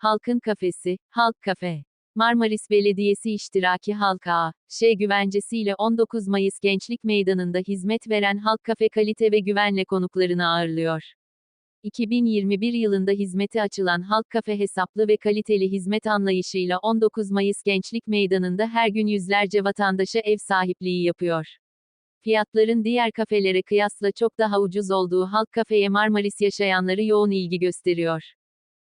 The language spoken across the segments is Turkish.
Halkın Kafesi, Halk Kafe. Marmaris Belediyesi İştiraki Halk Ağa, Ş güvencesiyle 19 Mayıs Gençlik Meydanı'nda hizmet veren Halk Kafe kalite ve güvenle konuklarını ağırlıyor. 2021 yılında hizmete açılan Halk Kafe hesaplı ve kaliteli hizmet anlayışıyla 19 Mayıs Gençlik Meydanı'nda her gün yüzlerce vatandaşa ev sahipliği yapıyor. Fiyatların diğer kafelere kıyasla çok daha ucuz olduğu Halk Kafe'ye Marmaris yaşayanları yoğun ilgi gösteriyor.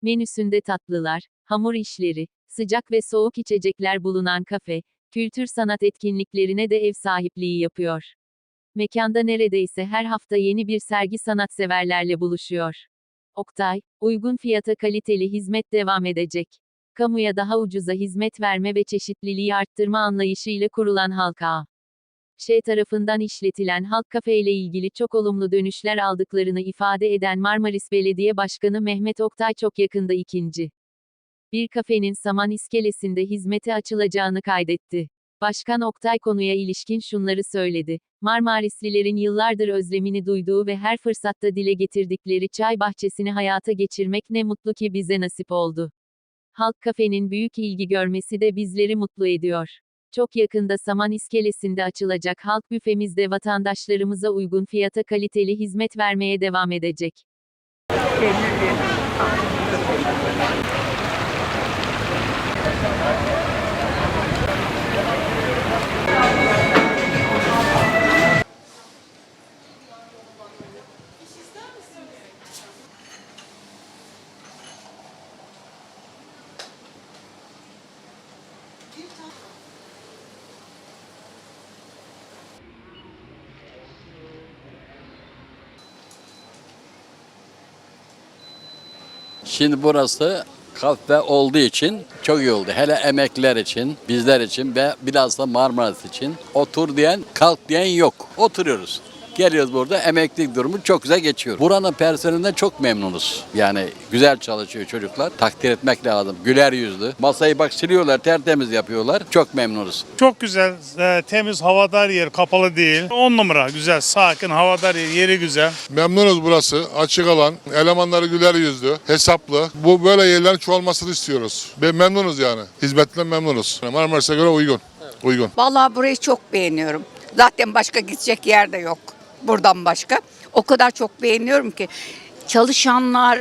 Menüsünde tatlılar, hamur işleri, sıcak ve soğuk içecekler bulunan kafe, kültür sanat etkinliklerine de ev sahipliği yapıyor. Mekanda neredeyse her hafta yeni bir sergi sanatseverlerle buluşuyor. Oktay, uygun fiyata kaliteli hizmet devam edecek. Kamuya daha ucuza hizmet verme ve çeşitliliği arttırma anlayışıyla kurulan halka. Şey tarafından işletilen Halk Kafe ile ilgili çok olumlu dönüşler aldıklarını ifade eden Marmaris Belediye Başkanı Mehmet Oktay çok yakında ikinci. Bir kafenin Saman iskelesinde hizmete açılacağını kaydetti. Başkan Oktay konuya ilişkin şunları söyledi. Marmarislilerin yıllardır özlemini duyduğu ve her fırsatta dile getirdikleri çay bahçesini hayata geçirmek ne mutlu ki bize nasip oldu. Halk kafenin büyük ilgi görmesi de bizleri mutlu ediyor. Çok yakında Saman iskelesinde açılacak halk büfemizde vatandaşlarımıza uygun fiyata kaliteli hizmet vermeye devam edecek. Şimdi burası kahve olduğu için çok iyi oldu. Hele emekliler için, bizler için ve biraz da Marmaris için. Otur diyen, kalk diyen yok. Oturuyoruz. Geliyoruz burada emeklilik durumu çok güzel geçiyor. Buranın personelinden çok memnunuz. Yani güzel çalışıyor çocuklar. Takdir etmek lazım. Güler yüzlü. Masayı bak siliyorlar, tertemiz yapıyorlar. Çok memnunuz. Çok güzel, e, temiz, havadar yer, kapalı değil. 10 numara, güzel, sakin, havadar yer, yeri güzel. Memnunuz burası. Açık alan, elemanları güler yüzlü, hesaplı. Bu böyle yerlerin çoğalmasını istiyoruz. Ve memnunuz yani. Hizmetinden memnunuz. Marmaris'e göre uygun. Uygun. Vallahi burayı çok beğeniyorum. Zaten başka gidecek yer de yok buradan başka. O kadar çok beğeniyorum ki çalışanlar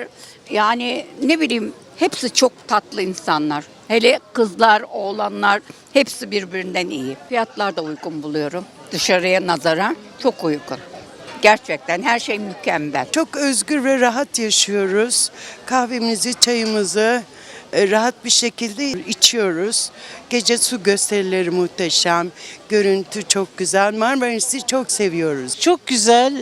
yani ne bileyim hepsi çok tatlı insanlar. Hele kızlar, oğlanlar hepsi birbirinden iyi. Fiyatlar da uygun buluyorum. Dışarıya nazaran çok uygun. Gerçekten her şey mükemmel. Çok özgür ve rahat yaşıyoruz. Kahvemizi, çayımızı rahat bir şekilde içiyoruz. Gece su gösterileri muhteşem. Görüntü çok güzel. Marmaris'i çok seviyoruz. Çok güzel,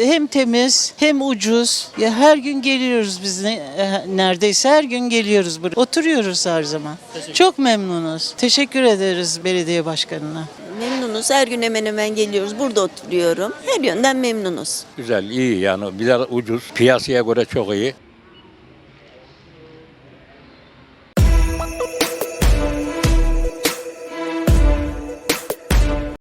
e, hem temiz hem ucuz. Ya her gün geliyoruz biz ne- e, neredeyse her gün geliyoruz buraya. Oturuyoruz her zaman. Çok memnunuz. Teşekkür ederiz belediye başkanına. Memnunuz. Her gün hemen hemen geliyoruz. Burada oturuyorum. Her yönden memnunuz. Güzel, iyi yani. Biraz ucuz. Piyasaya göre çok iyi. Thank you.